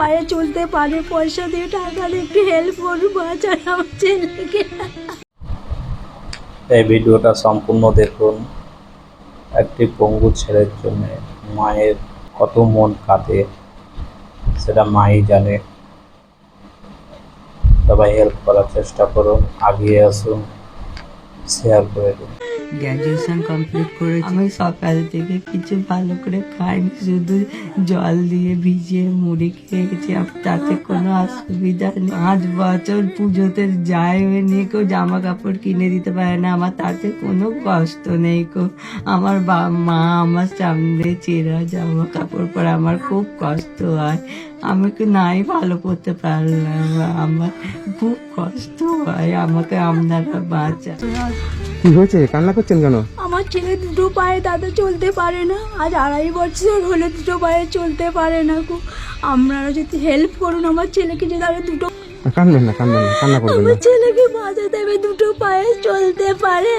পায়ে চলতে পারে, পয়সা দিয়ে টাকা দিয়ে একটু হেল্প করুন বাঁচান আমার ছেলেকে। এই ভিডিওটা সম্পূর্ণ দেখুন। একটি পঙ্গু ছেলের জন্য মায়ের কত মন কাঁদে, সেটা মাই জানে। সবাই হেল্প করার চেষ্টা করুন, আগিয়ে আসুন শেয়ার করে দিন। গ্র্যাজুয়েশন কমপ্লিট করেছি। আমি সকাল থেকে কিছু ভালো করে খাইনি শুধু জল দিয়ে ভিজিয়ে মুড়ি খেয়েছি। তাতে কোনো অসুবিধা নেই। পাঁচ বছর পুজোতে যায় হয়ে নিয়ে কেউ জামা কাপড় কিনে দিতে পারে না। আমার তাতে কোনো কষ্ট নেই কেউ আমার বা- মা আমার সামনে চেরা জামা কাপড় পরে আমার খুব কষ্ট হয়। আমি কি নাই ভালো করতে পারলাম? আমার খুব কষ্ট হয়। আমাকে আপনারা বাঁচা কি হয়েছে? কান্না করছেন কেন? আমার ছেলে দুটো পায়ে দাদা চলতে পারে না আজ আড়াই বছর হলে দুটো পায়ে চলতে পারে না গো। আপনারা যদি হেল্প করুন আমার ছেলেকে যে আরও দুটো কান্না না না কান্না করবেন না। আমার ছেলেকে বাঁচাতে হবে দুটো পায়ে চলতে পারে।